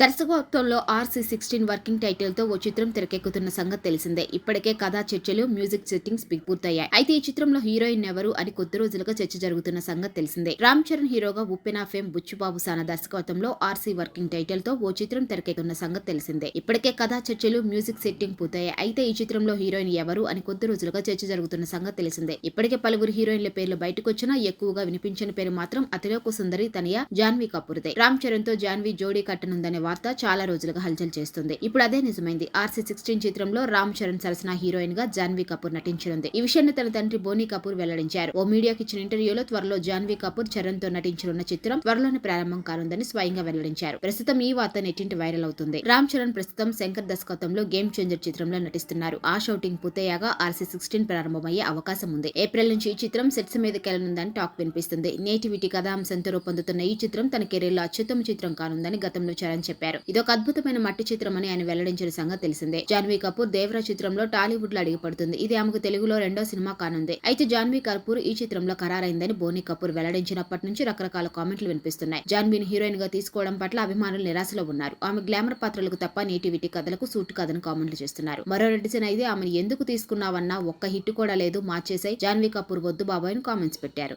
దర్శకత్వంలో RC sixteen working టైటిల్తో ఓ చిత్రం తెరకెక్కుతున్న సంగతి తెలిసిందే. ఇప్పటికే కథా చర్చలు మ్యూజిక్ సెట్టింగ్స్ పూర్తయ్యాయి. అయితే ఈ చిత్రంలో హీరోయిన్ ఎవరు అని కొద్ది రోజులుగా చర్చ జరుగుతున్న సంగతి తెలిసిందే. రామ్ చరణ్ హీరోగా ఉప్పెనా ఫేమ్ బుచ్చుబాబు సాన దర్శకత్వంలో ఆర్సీ వర్కింగ్ టైటిల్తో ఓ చిత్రం తెరకెక్కుతున్న సంగతి తెలిసిందే. ఇప్పటికే కథా చర్చలు మ్యూజిక్ సెట్టింగ్ పూర్తయ్యాయి. అయితే ఈ చిత్రంలో హీరోయిన్ ఎవరు అని కొద్ది రోజులుగా చర్చ జరుగుతున్న సంగతి తెలిసిందే. ఇప్పటికే పలువురు హీరోయిన్ల పేర్లు బయటకు వచ్చినా ఎక్కువగా వినిపించిన పేరు మాత్రం అతిలోక సుందరి తనయ జాన్వీ కపూర్దే. రామ్ చరణ్తో జాన్వీ జోడీ కట్టనుందనే వార్త చాలా రోజులుగా హల్చల్ చేస్తుంది. ఇప్పుడు అదే నిజమైంది. ఆర్సీ సిక్స్టీన్ చిత్రంలో రామ్ చరణ్ సరసన హీరోయిన్గా జాన్వీ కపూర్ నటించనుంది. ఈ విషయాన్ని తన తండ్రి బోనీ కపూర్ వెల్లడించారు. ఓ మీడియాకి ఇచ్చిన ఇంటర్వ్యూలో త్వరలో జాన్వీ కపూర్ చరణ్తో నటించనున్న చిత్రం త్వరలోనే ప్రారంభం కానుందని స్వయంగా వెల్లడించారు. ప్రస్తుతం ఈ వార్త నెట్టింటి వైరల్ అవుతుంది. రామ్ చరణ్ ప్రస్తుతం శంకర్ దర్శకత్వంలో గేమ్ చేంజర్ చిత్రంలో నటిస్తున్నారు. ఆ షూటింగ్ పూర్తయ్యాగా ఆర్సీ సిక్స్టీన్ ప్రారంభమయ్యే అవకాశం ఉంది. ఏప్రిల్ నుంచి ఈ చిత్రం సెట్స్ మీదకెళ్ళనుందని టాక్ వినిపిస్తుంది. నేటివిటీ కథాంశంతో రూపొందుతున్న ఈ చిత్రం తన కెరీర్లో అత్యుత్తమ చిత్రం కానుందని గతంలో చరణ్ చెప్పారు. ఇదొక అద్భుతమైన మట్టి చిత్రం అని ఆయన వెల్లడించిన సంగతి తెలిసిందే. జాన్వీ కపూర్ దేవరా చిత్రంలో టాలీవుడ్లో అడిగిపడుతుంది. ఇది ఆమెకు తెలుగులో రెండో సినిమా కానుంది. అయితే జాన్వీ కపూర్ ఈ చిత్రంలో ఖరారైందని బోనీ కపూర్ వెల్లడించినప్పటి నుంచి రకరకాల కామెంట్లు వినిపిస్తున్నాయి. జాన్వీని హీరోయిన్గా తీసుకోవడం పట్ల అభిమానులు నిరాశలో ఉన్నారు. ఆమె గ్లామర్ పాత్రలకు తప్ప నేటివిటీ కథలకు సూట్ కాదని కామెంట్లు చేస్తున్నారు. మరో రెడ్డిసన్ అయితే ఆమెను ఎందుకు తీసుకున్నావన్నా ఒక్క హిట్ కూడా లేదు మార్చేసాయి జాన్వీ కపూర్ వద్దు బాబాయ్ కామెంట్స్ పెట్టారు.